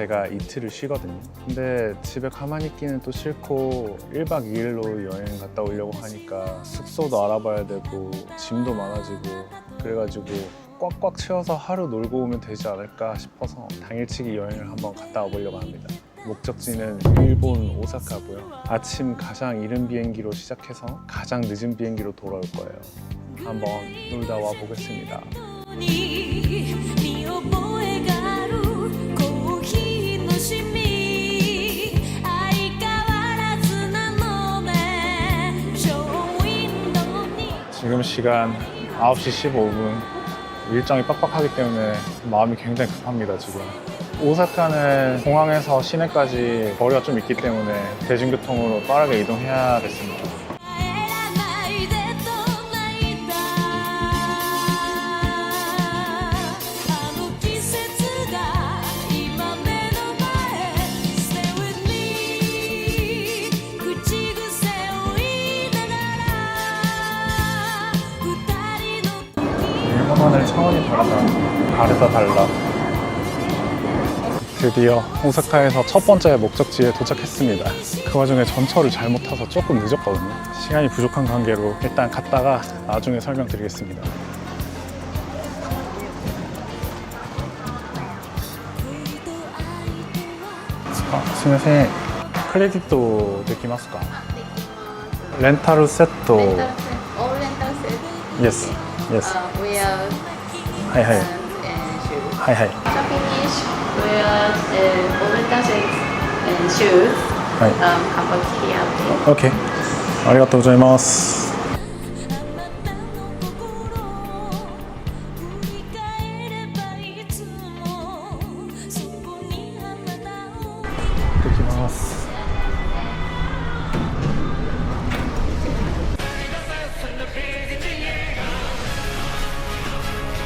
제가 이틀을 쉬거든요. 근데 집에 가만히 있기는 또 싫고 1박 2일로 여행 갔다 오려고 하니까 숙소도 알아봐야 되고 짐도 많아지고 그래가지고 꽉꽉 채워서 하루 놀고 오면 되지 않을까 싶어서 당일치기 여행을 한번 갔다 와보려고 합니다. 목적지는 일본 오사카고요. 아침 가장 이른 비행기로 시작해서 가장 늦은 비행기로 돌아올 거예요. 한번 놀다 와 보겠습니다. 지금 시간 9시 15분 일정이 빡빡하기 때문에 마음이 굉장히 급합니다, 지금. 오사카는 공항에서 시내까지 거리가 좀 있기 때문에 대중교통으로 빠르게 이동해야겠습니다. の 일본어는 차원이 다르다. 다르다 달라. 드디어 오사카에서 첫 번째 목적지에 도착했습니다. 그 와중에 전철을 잘못 타서 조금 늦었거든요. 시간이 부족한 관계로 일단 갔다가 나중에 설명드리겠습니다. 아, すみません。クレジットできますかレンタルセット。 Rental set, all rental set. Yes. Yes. Uh, we are はいはい。 pants and shoes. はいはい。 Finish, we are uh, all rental sets and shoes. はい。 Um, come back here, please. OK。ありがとうございます。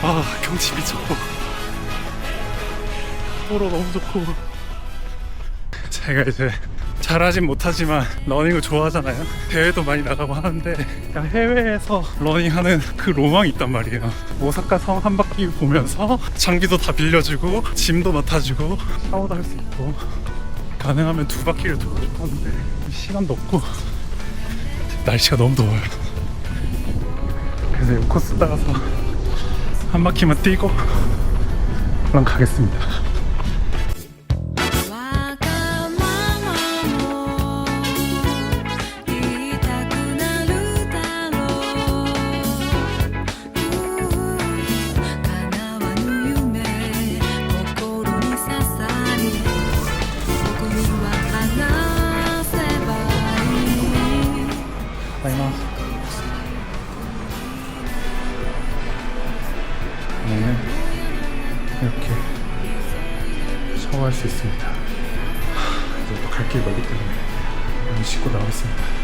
아 경치 미쳐. 도로 너무 좋고. 제가 이제 잘하진 못하지만 러닝을 좋아하잖아요. 대회도 많이 나가고 하는데 그냥 해외에서 러닝하는 그 로망이 있단 말이에요. 오사카 성 한 바퀴 보면서 장비도 다 빌려주고 짐도 맡아주고 샤워도 할 수 있고 가능하면 두 바퀴를 돌고 싶었는데 시간도 없고 날씨가 너무 더워요. 그래서 이 코스 따라서 한 바퀴만 뛰고 그럼 가겠습니다. 할 수 있습니다. 하, 이제 또 갈 길이 멀기 때문에 씻고 나오겠습니다.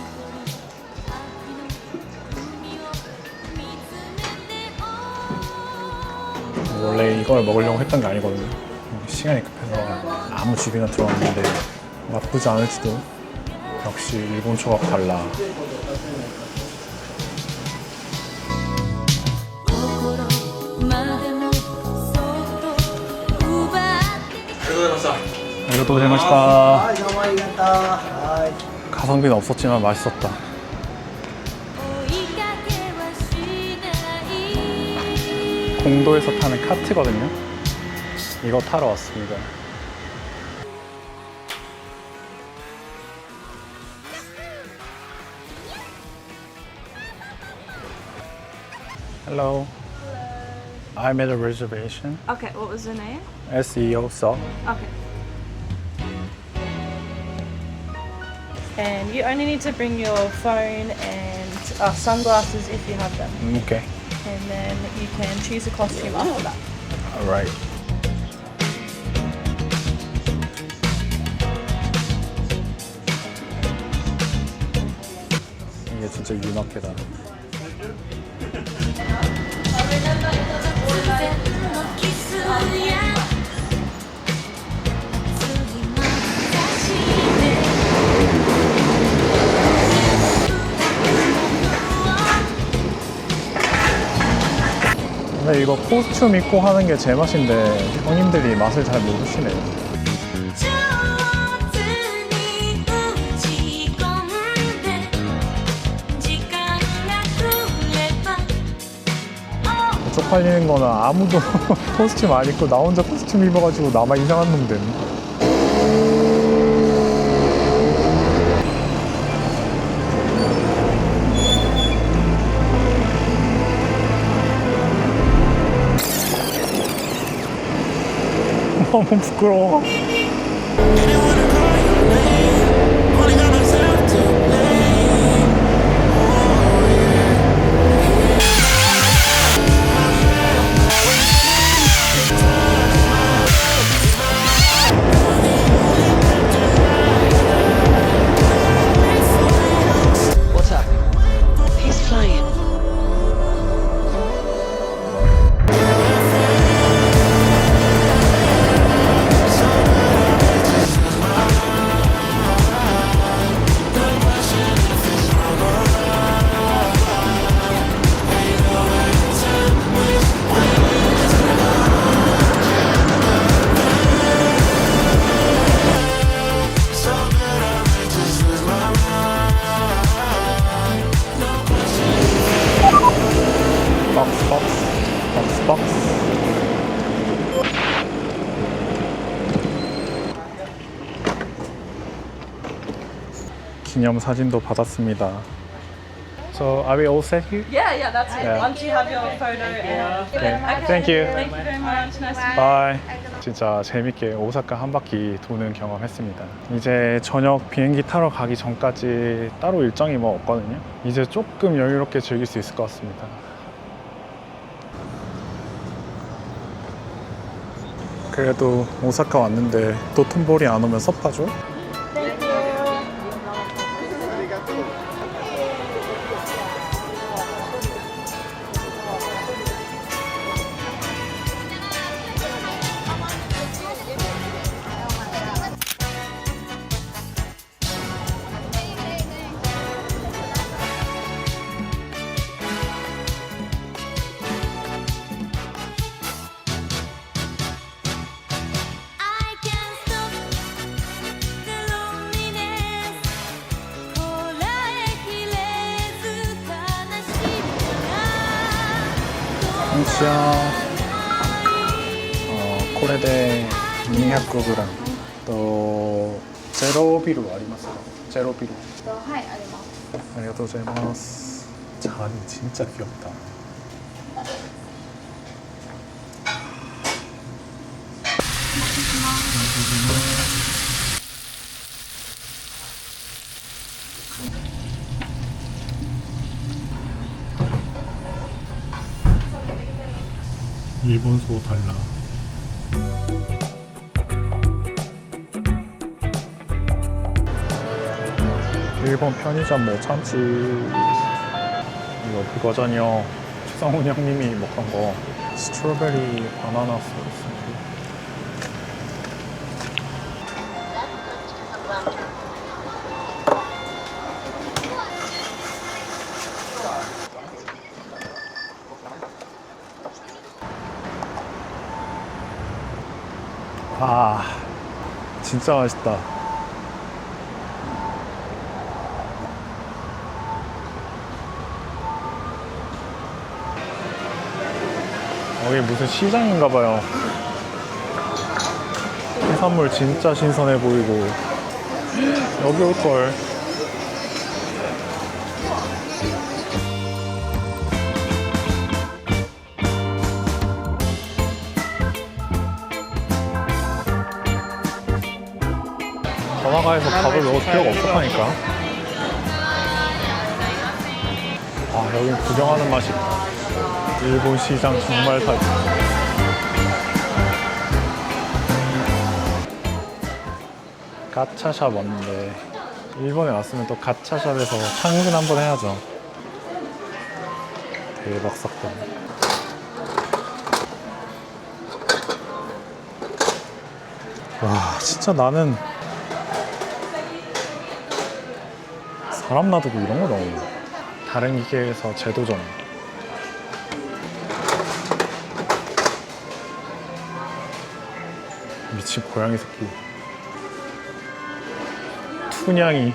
원래 이걸 먹으려고 했던 게 아니거든요. 시간이 급해서 아무 집이나 들어왔는데 나쁘지 않을지도. 역시 일본 초밥 달라. 心までもそっと奪って ありがとうございました。 이것도 고생하셨다. はいどうもありがとうはい 가성비는 없었지만 맛있었다. 공도에서 타는 카트거든요. 이거 타러 왔습니다. Hello. I made a reservation. Okay, what was the name? SEO so. Okay. And you only need to bring your phone and uh, sunglasses if you have them. Okay. And then you can choose a costume after that. All right. 이게 진짜 윤학회다. 근데 이거 코스튬 입고 하는 게 제맛인데 형님들이 맛을 잘 모르시네요. 어. 쪽팔리는 거는 아무도 코스튬 안 입고 나 혼자 코스튬 입어가지고 나만 이상한 놈들. 너무 부끄러워. 기념 사진도 받았습니다. So are we all set here? Yeah, yeah, that's it. Yeah. Once you have your photo and Okay. Thank you. thank you very much. Nice to meet you. Bye. 진짜 재밌게 오사카 한 바퀴 도는 경험했습니다. 이제 저녁 비행기 타러 가기 전까지 따로 일정이 뭐 없거든요. 이제 조금 여유롭게 즐길 수 있을 것 같습니다. 그래도 오사카 왔는데 도톤보리 안 오면 섭하죠? が 안녕. 어, 코레데 200g 또 제로 비루 ありますか? 제로 비루. はいあります 아りがとうございます. 잔이 진짜 귀엽다. 일본 소 달라. 일본 편의점 뭐 참치 이거 그거전요 최성훈 형님이 먹던 거 스트로베리 바나나 소스 아 진짜 맛있다. 여기 무슨 시장인가 봐요. 해산물 진짜 신선해 보이고 여기 올 걸. 번화가에서 밥을 먹을 필요가 없었다니까. 아 여긴 구경하는 맛이 있다. 일본 시장 정말 다. 가차샵 왔는데 일본에 왔으면 또 가차샵에서 상근 한번 해야죠. 대박 사건. 와 진짜 나는 사람 놔두고 이런 거 너무 다른 기계에서 재도전. 미친 고양이 새끼. 투냥이.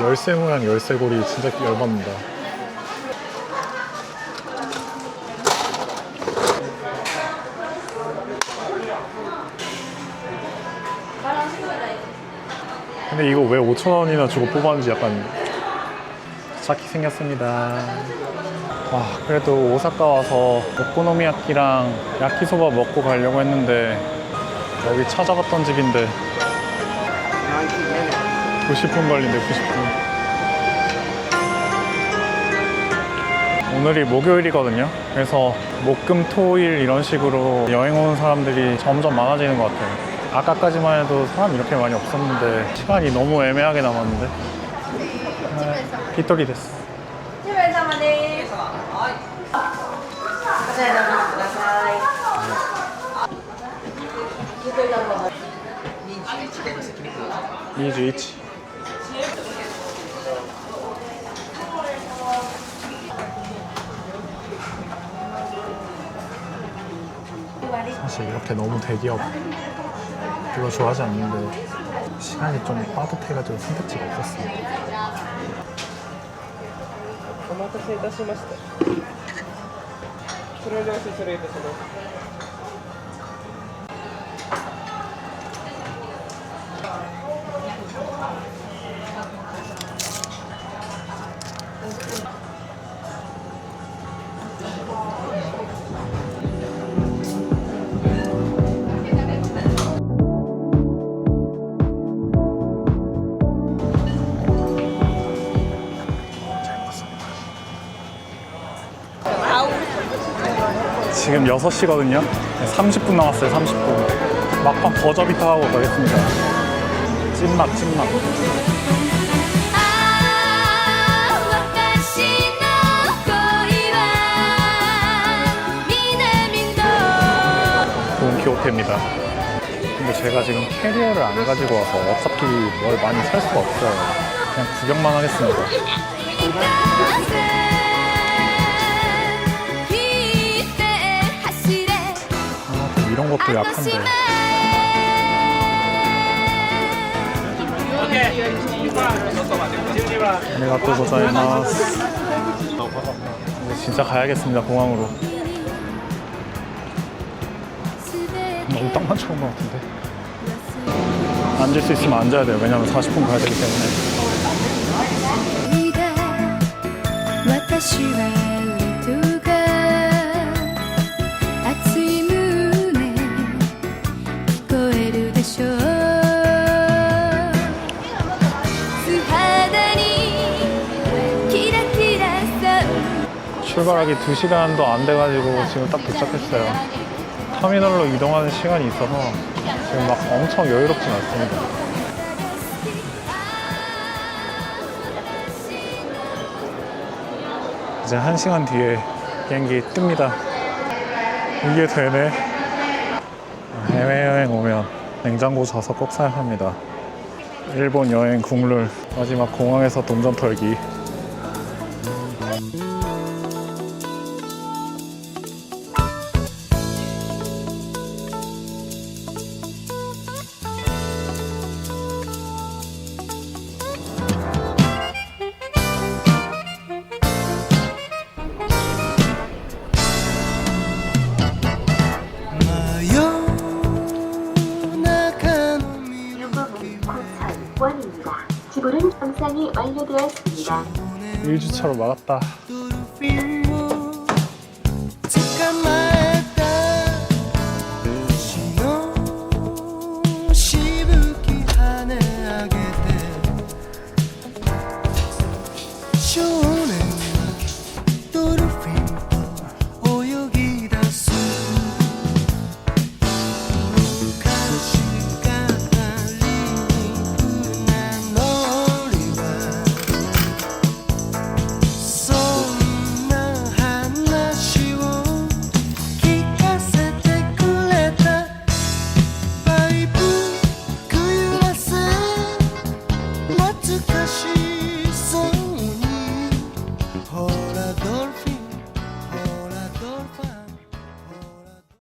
열쇠 모양 열쇠고리 진짜 열받는다 근데 이거 왜 5,000원이나 주고 뽑았는지 약간 착히 생겼습니다. 와, 그래도 오사카 와서 오코노미야키랑 야키소바 먹고 가려고 했는데 여기 찾아갔던 집인데 90분 걸린대, 90분. 오늘이 목요일이거든요. 그래서 목금 토일 이런 식으로 여행 오는 사람들이 점점 많아지는 것 같아요. 아까까지만 해도 사람 이렇게 많이 없었는데 시간이 너무 애매하게 남았는데. 아, 피토리 됐어. 1名様です。こちらでお待ちください。 21. 사실 이렇게 너무 대기업 별로 좋아하지 않는데 시간이 좀 빠듯해가지고 선택지가 없었어요. お待たせいたしました。それでは失礼いたします。 지금 6시거든요. 30분 남았어요 30분. 막판 버저비터 하고 가겠습니다. 찐맛 찐맛 돈키호테입니다. 근데 제가 지금 캐리어를 안 가지고 와서 어차피 뭘 많이 살 수가 없어요. 그냥 구경만 하겠습니다. 이런 것도 약한데. 아리가또 고자이마스. 이제 진짜 가야겠습니다, 공항으로. 너무 딱 맞춰온 것 같은데. 앉을 수 있으면 앉아야 돼요. 왜냐면 40분 가야 되기 때문에. 출발하기 2시간도 안 돼가지고 지금 딱 도착했어요. 터미널로 이동하는 시간이 있어서 지금 막 엄청 여유롭진 않습니다. 이제 1시간 뒤에 비행기 뜹니다. 이게 되네. 해외여행 오면 냉장고 사서 꼭 사야 합니다. 일본 여행 국룰 마지막 공항에서 동전 털기. 완료되었습니다. 1주차로 막았다.